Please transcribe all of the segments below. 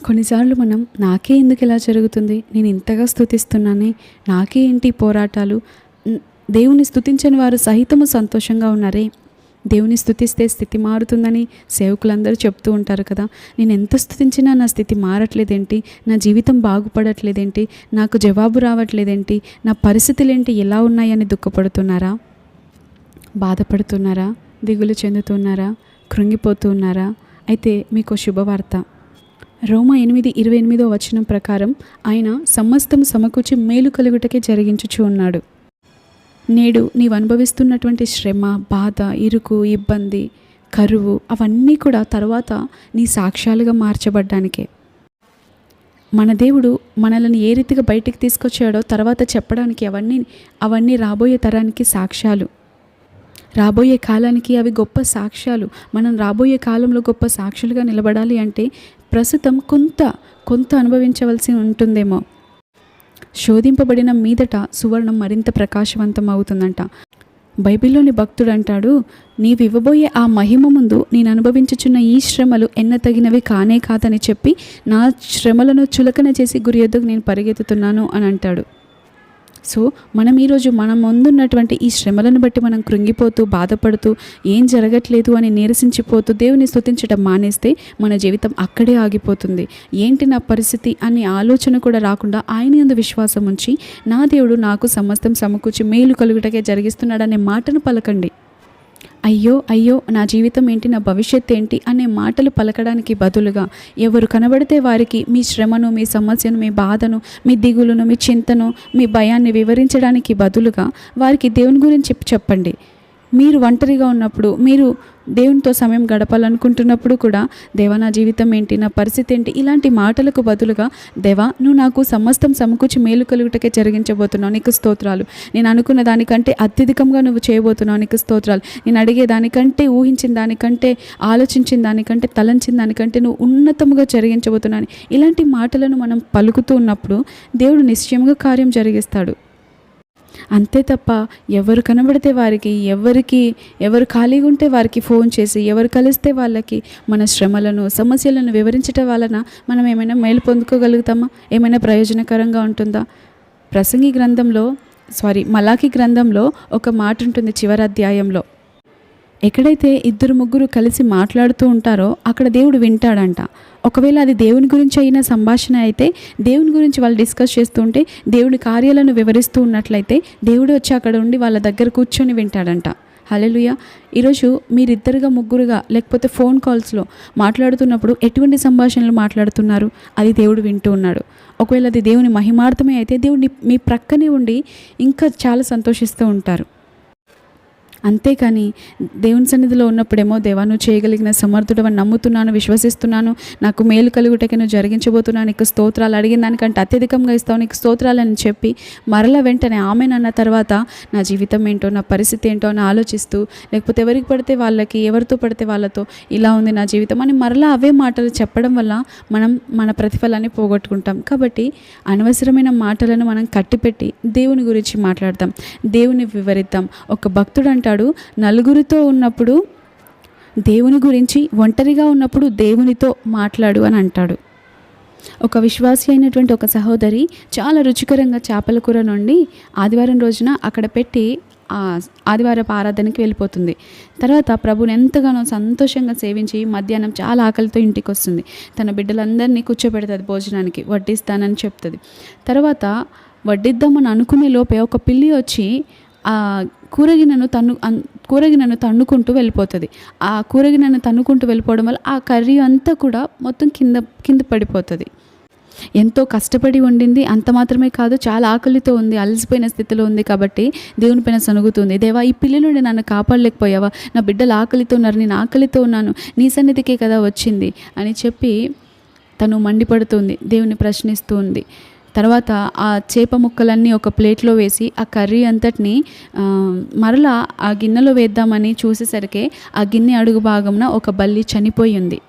కొన్నిసార్లు మనం నాకే ఎందుకు ఇలా జరుగుతుంది? నేను ఇంతగా స్థుతిస్తున్నానే నాకే ఏంటి పోరాటాలు? దేవుని స్థుతించని వారు సహితము సంతోషంగా ఉన్నారే? దేవుని స్థుతిస్తే స్థితి మారుతుందని సేవకులందరూ చెప్తూ ఉంటారు కదా. నేను ఎంత స్థుతించినా నా స్థితి మారట్లేదేంటి? నా జీవితం బాగుపడట్లేదేంటి? నాకు జవాబు రావట్లేదేంటి? నా పరిస్థితులేంటి? ఎలా ఉన్నాయని దుఃఖపడుతున్నారా? బాధపడుతున్నారా? దిగులు చెందుతున్నారా? కృంగిపోతున్నారా? అయితే మీకు శుభవార్త. రోమ ఎనిమిది ఇరవై ఎనిమిదో వచనం ప్రకారం ఆయన సమస్తం సమకూర్చి మేలు కలుగుటకే జరిగించుచు ఉన్నాడు. నేడు నీవు అనుభవిస్తున్నటువంటి శ్రమ బాధ ఇరుకు ఇబ్బంది కరువు అవన్నీ కూడా తర్వాత నీ సాక్ష్యాలుగా మార్చబడ్డానికే. మన దేవుడు మనల్ని ఏ రీతిగా బయటికి తీసుకొచ్చాడో తర్వాత చెప్పడానికి అవన్నీ అవన్నీ రాబోయే తరానికి సాక్ష్యాలు. రాబోయే కాలానికి అవి గొప్ప సాక్ష్యాలు. మనం రాబోయే కాలంలో గొప్ప సాక్షులుగా నిలబడాలి అంటే ప్రస్తుతం కొంత కొంత అనుభవించవలసి ఉంటుందేమో. శోధింపబడిన మీదట సువర్ణం మరింత ప్రకాశవంతం అవుతుందంట బైబిల్లోని భక్తుడు అంటాడు నీవివ్వబోయే ఆ మహిమ ముందు నేను అనుభవించుచున్న ఈ శ్రమలు ఎన్న తగినవి కానే కాదని చెప్పి నా శ్రమలను చులకన చేసి గురి ఎద్దుకు నేను పరిగెత్తుతున్నాను అని అంటాడు. సో మనం ఈరోజు మన ముందున్నటువంటి ఈ శ్రమలను బట్టి మనం కృంగిపోతూ బాధపడుతూ ఏం జరగట్లేదు అని నీరసించిపోతూ దేవుని స్థుతించడం మానేస్తే మన జీవితం అక్కడే ఆగిపోతుంది. ఏంటి నా పరిస్థితి అనే ఆలోచన కూడా రాకుండా ఆయన ఎందు విశ్వాసం ఉంచి నా దేవుడు నాకు సమస్తం సమకూర్చి మేలు కలుగుటకే జరిగిస్తున్నాడనే మాటను పలకండి. అయ్యో అయ్యో నా జీవితం ఏంటి నా భవిష్యత్ ఏంటి అనే మాటలు పలకడానికి బదులుగా ఎవరు కనబడితే వారికి మీ శ్రమను మీ సమస్యను మీ బాధను మీ దిగులును మీ చింతను మీ భయాన్ని వివరించడానికి బదులుగా వారికి దేవుని గురించి చెప్పండి. మీరు ఒంటరిగా ఉన్నప్పుడు మీరు దేవునితో సమయం గడపాలనుకుంటున్నప్పుడు కూడా దేవా నా జీవితం ఏంటి నా పరిస్థితి ఏంటి ఇలాంటి మాటలకు బదులుగా దేవా నువ్వు నాకు సమస్తం సమకూర్చి మేలు కలుగుటకే జరిగించబోతున్నావు. నీకు స్తోత్రాలు. నేను అనుకున్న దానికంటే అత్యధికంగా నువ్వు చేయబోతున్నావు. నీకు స్తోత్రాలు. నేను అడిగే దానికంటే ఊహించిన దానికంటే ఆలోచించిన దానికంటే తలంచిన దానికంటే నువ్వు ఉన్నతముగా జరిగించబోతున్నాను ఇలాంటి మాటలను మనం పలుకుతూ ఉన్నప్పుడు దేవుడు నిశ్చయముగా కార్యం జరిగిస్తాడు. అంతే తప్ప ఎవరు కనబడితే వారికి ఎవరికి ఎవరు ఖాళీగా ఉంటే వారికి ఫోన్ చేసి ఎవరు కలిస్తే వాళ్ళకి మన శ్రమలను సమస్యలను వివరించటం వలన మనం ఏమైనా మేలు పొందుకోగలుగుతామా? ఏమైనా ప్రయోజనకరంగా ఉంటుందా? ప్రసంగి గ్రంథంలో సారీ మలాఖీ గ్రంథంలో ఒక మాట ఉంటుంది చివరి అధ్యాయంలో. ఎక్కడైతే ఇద్దరు ముగ్గురు కలిసి మాట్లాడుతూ ఉంటారో అక్కడ దేవుడు వింటాడంట. ఒకవేళ అది దేవుని గురించి అయిన సంభాషణ అయితే దేవుని గురించి వాళ్ళు డిస్కస్ చేస్తుంటే దేవుడి కార్యాలను వివరిస్తూ ఉన్నట్లయితే దేవుడు వచ్చి అక్కడ ఉండి వాళ్ళ దగ్గర కూర్చొని వింటాడంట. హలెలుయ ఈరోజు మీరిద్దరుగా ముగ్గురుగా లేకపోతే ఫోన్ కాల్స్లో మాట్లాడుతున్నప్పుడు ఎటువంటి సంభాషణలు మాట్లాడుతున్నారు? అది దేవుడు వింటూ ఉన్నాడు. ఒకవేళ అది దేవుని మహిమార్థమే అయితే దేవుడిని మీ ప్రక్కనే ఉండి ఇంకా చాలా సంతోషిస్తూ ఉంటారు. అంతేకాని దేవుని సన్నిధిలో ఉన్నప్పుడేమో దేవా నువ్వు చేయగలిగిన సమర్థుడు అని నమ్ముతున్నాను విశ్వసిస్తున్నాను. నాకు మేలు కలుగుటకి నువ్వు జరిగించబోతున్నాను నీకు స్తోత్రాలు అడిగిన దానికంటే అత్యధికంగా ఇస్తావు. నీకు స్తోత్రాలని చెప్పి మరల వెంటనే ఆమెనన్న తర్వాత నా జీవితం ఏంటో నా పరిస్థితి ఏంటో అని ఆలోచిస్తూ లేకపోతే ఎవరికి పడితే వాళ్ళకి ఎవరితో పడితే వాళ్ళతో ఇలా ఉంది నా జీవితం అని మరలా అవే మాటలు చెప్పడం వల్ల మనం మన ప్రతిఫలాన్ని పోగొట్టుకుంటాం. కాబట్టి అనవసరమైన మాటలను మనం కట్టిపెట్టి దేవుని గురించి మాట్లాడతాం. దేవుని వివరిద్దాం. ఒక భక్తుడు అంటాడు నలుగురితో ఉన్నప్పుడు దేవుని గురించి ఒంటరిగా ఉన్నప్పుడు దేవునితో మాట్లాడు అని అంటాడు. ఒక విశ్వాసి అయినటువంటి ఒక సహోదరి చాలా రుచికరంగా చేపల కూర నుండి ఆదివారం రోజున అక్కడ పెట్టి ఆ ఆదివారపు ఆరాధనకి వెళ్ళిపోతుంది. తర్వాత ప్రభుని ఎంతగానో సంతోషంగా సేవించి మధ్యాహ్నం చాలా ఆకలితో ఇంటికి వస్తుంది తన బిడ్డలందరినీ కూర్చోబెడుతుంది భోజనానికి వడ్డిస్తానని చెప్తుంది. తర్వాత వడ్డిద్దామని అనుకునే లోపే ఒక పిల్లి వచ్చి ఆ కూరగినను తన్ను అన్ కూరగినను తన్నుకుంటూ వెళ్ళిపోతుంది. ఆ కూరగినను తన్నుకుంటూ వెళ్ళిపోవడం వల్ల ఆ కర్రీ అంతా కూడా మొత్తం కింద కింద పడిపోతుంది. ఎంతో కష్టపడి వండింది. అంత మాత్రమే కాదు చాలా ఆకలితో ఉంది అలసిపోయిన స్థితిలో ఉంది కాబట్టి దేవుని పైన సనుగుతుంది దేవా ఈ పిల్లి నుండి నన్ను కాపాడలేకపోయావా? నా బిడ్డలు ఆకలితో ఉన్నారు నేను ఆకలితో ఉన్నాను నీ సన్నిధికే కదా వచ్చింది అని చెప్పి తను మండిపడుతుంది దేవుని ప్రశ్నిస్తూ ఉంది. తర్వాత ఆ చేప ముక్కలన్నీ ఒక ప్లేట్లో వేసి ఆ కర్రీ అంతటిని మరలా ఆ గిన్నెలో వేద్దామని చూసేసరికి ఆ గిన్నె అడుగు భాగంన ఒక బల్లి చనిపోయి ఉంది.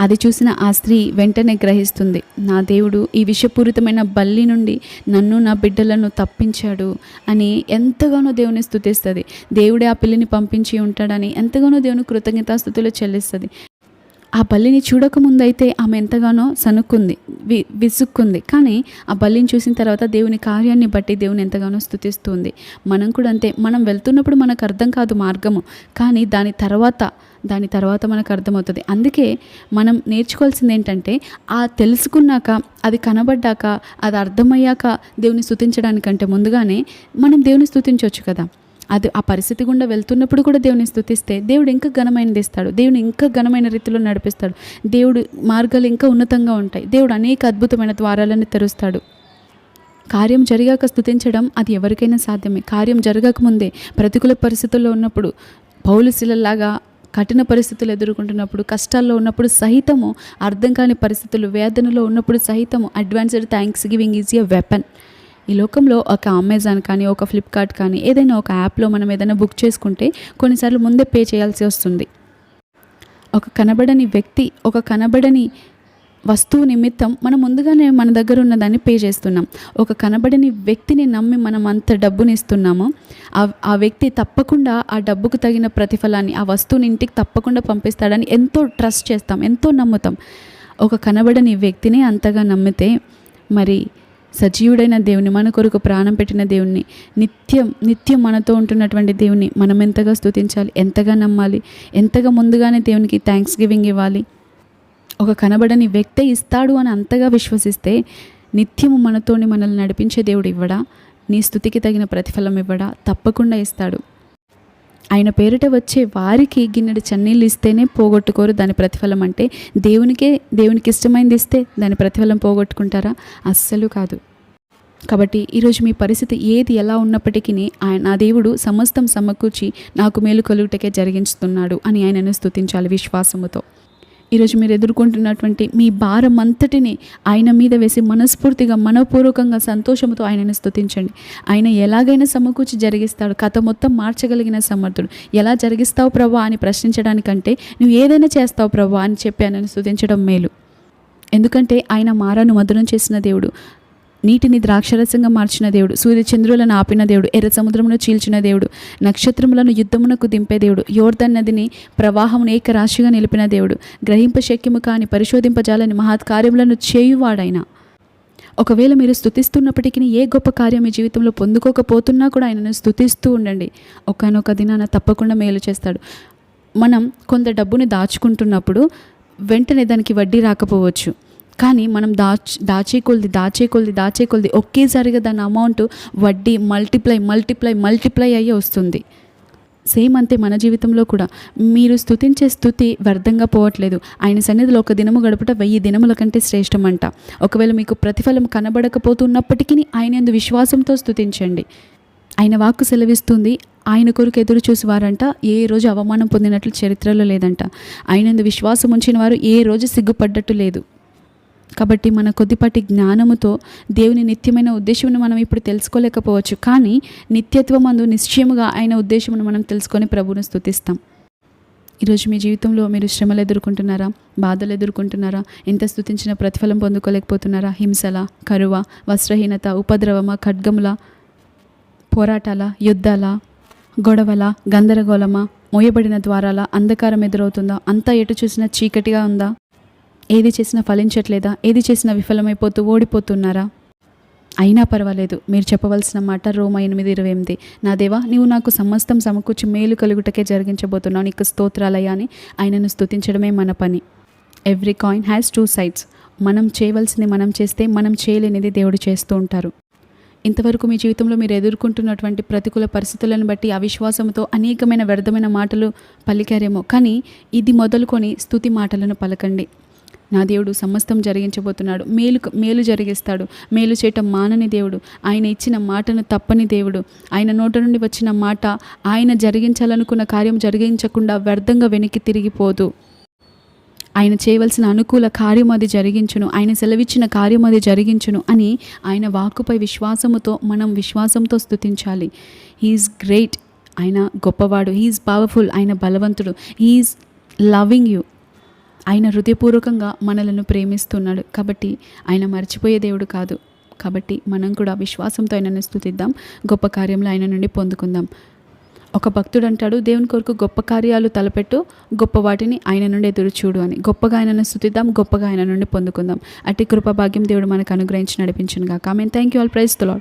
అది చూసిన ఆ స్త్రీ వెంటనే గ్రహిస్తుంది నా దేవుడు ఈ విషపూరితమైన బల్లి నుండి నన్ను నా బిడ్డలను తప్పించాడు అని ఎంతగానో దేవుని స్థుతిస్తుంది. దేవుడే ఆ పిల్లిని పంపించి ఉంటాడని ఎంతగానో దేవుని కృతజ్ఞతాస్థుతులు చెల్లిస్తుంది. ఆ బల్లిని చూడకముందైతే ఆమె ఎంతగానో సనుక్కుంది వి విసుక్కుంది. కానీ ఆ బల్లిని చూసిన తర్వాత దేవుని కార్యాన్ని బట్టి దేవుని ఎంతగానో స్థుతిస్తుంది. మనం కూడా అంతే. మనం వెళ్తున్నప్పుడు మనకు అర్థం కాదు మార్గము. కానీ దాని తర్వాత దాని తర్వాత మనకు అర్థమవుతుంది. అందుకే మనం నేర్చుకోవాల్సింది ఏంటంటే ఆ తెలుసుకున్నాక అది కనబడ్డాక అది అర్థమయ్యాక దేవుని స్థుతించడానికంటే ముందుగానే మనం దేవుని స్థుతించవచ్చు కదా. అది ఆ పరిస్థితి గుండా వెళ్తున్నప్పుడు కూడా దేవుని స్థుతిస్తే దేవుడు ఇంకా ఘనమైనది ఇస్తాడు. దేవుని ఇంకా ఘనమైన రీతిలో నడిపిస్తాడు. దేవుడు మార్గాలు ఇంకా ఉన్నతంగా ఉంటాయి. దేవుడు అనేక అద్భుతమైన ద్వారాలను తెరుస్తాడు. కార్యం జరిగాక స్థుతించడం అది ఎవరికైనా సాధ్యమే. కార్యం జరగకముందే ప్రతికూల పరిస్థితుల్లో ఉన్నప్పుడు పౌలుశిలలాగా కఠిన పరిస్థితులు ఎదుర్కొంటున్నప్పుడు కష్టాల్లో ఉన్నప్పుడు సహితము అర్థం కాని పరిస్థితులు వేదనలో ఉన్నప్పుడు సహితము advanced thanksgiving is a weapon. ఈ లోకంలో ఒక అమెజాన్ కానీ ఒక ఫ్లిప్కార్ట్ కానీ ఏదైనా ఒక యాప్లో మనం ఏదైనా బుక్ చేసుకుంటే కొన్నిసార్లు ముందే పే చేయాల్సి వస్తుంది. ఒక కనబడని వ్యక్తి ఒక కనబడని వస్తువు నిమిత్తం మనం ముందుగానే మన దగ్గర ఉన్న దాన్ని పే చేస్తున్నాం. ఒక కనబడని వ్యక్తిని నమ్మి మనం అంత డబ్బుని ఇస్తున్నామో ఆ వ్యక్తి తప్పకుండా ఆ డబ్బుకు తగిన ప్రతిఫలాన్ని ఆ వస్తువుని ఇంటికి తప్పకుండా పంపిస్తాడని ఎంతో ట్రస్ట్ చేస్తాం ఎంతో నమ్ముతాం. ఒక కనబడని వ్యక్తిని అంతగా నమ్మితే మరి సజీవుడైన దేవుని మన కొరకు ప్రాణం పెట్టిన దేవుణ్ణి నిత్యం నిత్యం మనతో ఉంటున్నటువంటి దేవుని మనం ఎంతగా స్థుతించాలి ఎంతగా నమ్మాలి ఎంతగా ముందుగానే దేవునికి థ్యాంక్స్ గివింగ్ ఇవ్వాలి. ఒక కనబడని వ్యక్తే ఇస్తాడు అని అంతగా విశ్వసిస్తే నిత్యము మనతోని మనల్ని నడిపించే దేవుడు ఇవ్వడా? నీ స్థుతికి తగిన ప్రతిఫలం ఇవ్వడా? తప్పకుండా ఇస్తాడు. ఆయన పేరిట వచ్చే వారికి గిన్నెడు చన్నీళ్ళు ఇస్తేనే పోగొట్టుకోరు. దాని ప్రతిఫలం అంటే దేవునికే దేవునికి ఇష్టమైంది ఇస్తే దాని ప్రతిఫలం పోగొట్టుకుంటారా? అస్సలు కాదు. కాబట్టి ఈరోజు మీ పరిస్థితి ఏది ఎలా ఉన్నప్పటికీ ఆయన నా దేవుడు సమస్తం సమకూర్చి నాకు మేలు కలుగుటకే జరిగించుతున్నాడు అని ఆయనను స్తుతించాలి విశ్వాసముతో. ఈరోజు మీరు ఎదుర్కొంటున్నటువంటి మీ భారం అంతటిని ఆయన మీద వేసి మనస్ఫూర్తిగా మనపూర్వకంగా సంతోషంతో ఆయనను స్థుతించండి ఆయన ఎలాగైనా సమకూర్చి జరిగిస్తాడు. కథ మొత్తం మార్చగలిగిన సమర్థుడు. ఎలా జరిగిస్తావు ప్రభా అని ప్రశ్నించడానికంటే నువ్వు ఏదైనా చేస్తావు ప్రభా అని చెప్పి ఆయనను స్థుతించడం మేలు. ఎందుకంటే ఆయన మారాను మధురం చేసిన దేవుడు. నీటిని ద్రాక్షరసంగా మార్చిన దేవుడు సూర్యచంద్రులను ఆపిన దేవుడు ఎర్ర సముద్రమును చీల్చిన దేవుడు నక్షత్రములను యుద్ధమునకు దింపే దేవుడు యోర్ధన్ నదిని ప్రవాహమును ఏకరాశిగా నిలిపిన దేవుడు గ్రహింప శక్యము కాని పరిశోధింపజాలని మహత్కార్యములను చేయువాడైన. ఒకవేళ మీరు స్థుతిస్తున్నప్పటికీ ఏ గొప్ప కార్యం మీ జీవితంలో పొందుకోకపోతున్నా కూడా ఆయనను స్థుతిస్తూ ఉండండి. ఒకనొక దినాన తప్పకుండా మేలు చేస్తాడు. మనం కొంత డబ్బుని దాచుకుంటున్నప్పుడు వెంటనే దానికి వడ్డీ రాకపోవచ్చు. కానీ మనం దాచ్ దాచే కొలిది దాచే కొలిది దాచే కొలిది ఒకేసారిగా దాని అమౌంట్ వడ్డీ మల్టిప్లై మల్టిప్లై మల్టిప్లై అయ్యి వస్తుంది. సేమ్ అంతే మన జీవితంలో కూడా. మీరు స్థుతించే స్థుతి వ్యర్థంగా పోవట్లేదు. ఆయన సన్నిధిలో ఒక దినము గడుపుట వెయ్యి దినముల కంటే శ్రేష్టమంట. ఒకవేళ మీకు ప్రతిఫలం కనబడకపోతున్నప్పటికీ ఆయన ఎందు విశ్వాసంతో స్థుతించండి ఆయన వాక్కు సెలవిస్తుంది. ఆయన కొరకు ఎదురు చూసి వారంట ఏ రోజు అవమానం పొందినట్లు చరిత్రలో లేదంట. ఆయనందు విశ్వాసం ఉంచిన వారు ఏ రోజు సిగ్గుపడ్డట్టు లేదు. కాబట్టి మన కొద్దిపాటి జ్ఞానముతో దేవుని నిత్యమైన ఉద్దేశమును మనం ఇప్పుడు తెలుసుకోలేకపోవచ్చు. కానీ నిత్యత్వం అందు నిశ్చయముగా ఆయన ఉద్దేశమును మనం తెలుసుకొని ప్రభువును స్తుతిస్తాం. ఈరోజు మీ జీవితంలో మీరు శ్రమలు ఎదుర్కొంటున్నారా? బాధలు ఎదుర్కొంటున్నారా? ఎంత స్థుతించిన ప్రతిఫలం పొందుకోలేకపోతున్నారా? హింసల కరువ వస్త్రహీనత ఉపద్రవమ ఖడ్గముల పోరాటాల యుద్ధాల గొడవల గందరగోళమా మోయబడిన ద్వారాల అంధకారం ఎదురవుతుందా? అంతా ఎటు చూసినా చీకటిగా ఉందా? ఏది చేసినా ఫలించట్లేదా? ఏది చేసినా విఫలమైపోతూ ఓడిపోతున్నారా? అయినా పర్వాలేదు. మీరు చెప్పవలసిన మాట రోమ ఎనిమిది ఇరవై ఎనిమిది. నా దేవా నీవు నాకు సమస్తం సమకూర్చి మేలు కలుగుటకే జరిగించబోతున్నావు. నీకు స్తోత్రాలయ్యా అని ఆయనను స్తుతించడమే మన పని. Every coin has two sides మనం చేయవలసింది మనం చేస్తే మనం చేయలేనిది దేవుడు చేస్తూ ఉంటారు. ఇంతవరకు మీ జీవితంలో మీరు ఎదుర్కొంటున్నటువంటి ప్రతికూల పరిస్థితులను బట్టి అవిశ్వాసంతో అనేకమైన వ్యర్థమైన మాటలు పలికారేమో. కానీ ఇది మొదలుకొని స్థుతి మాటలను పలకండి. నా దేవుడు సమస్తం జరిగించబోతున్నాడు. మేలు మేలు జరిగిస్తాడు. మేలు చేయటం మానని దేవుడు. ఆయన ఇచ్చిన మాటను తప్పని దేవుడు. ఆయన నోట నుండి వచ్చిన మాట ఆయన జరిగించాలనుకున్న కార్యం జరిగించకుండా వ్యర్థంగా వెనక్కి తిరిగిపోదు ఆయన చేయవలసిన అనుకూల కార్యం అది జరిగించును. ఆయన సెలవిచ్చిన కార్యం అది జరిగించును అని ఆయన వాక్కుపై విశ్వాసముతో మనం విశ్వాసంతో స్థుతించాలి హీఈస్ గ్రేట్ ఆయన గొప్పవాడు. హీఈస్ పవర్ఫుల్ ఆయన బలవంతుడు. హీఈస్ లవింగ్ యూ ఆయన హృదయపూర్వకంగా మనలను ప్రేమిస్తున్నాడు. కాబట్టి ఆయన మర్చిపోయే దేవుడు కాదు. కాబట్టి మనం కూడా విశ్వాసంతో ఆయనను స్థుతిద్దాం. గొప్ప కార్యంలో ఆయన నుండి పొందుకుందాం. ఒక భక్తుడు అంటాడు దేవుని కొరకు గొప్ప కార్యాలు తలపెట్టు గొప్ప వాటిని ఆయన నుండి ఎదురు చూడు అని. గొప్పగా ఆయనను స్థుతిద్దాం గొప్పగా ఆయన నుండి పొందుకుందాం. అట్టి కృపభాగ్యం దేవుడు మనకు అనుగ్రహించి నడిపించును గాక ఆమె thank you all praise the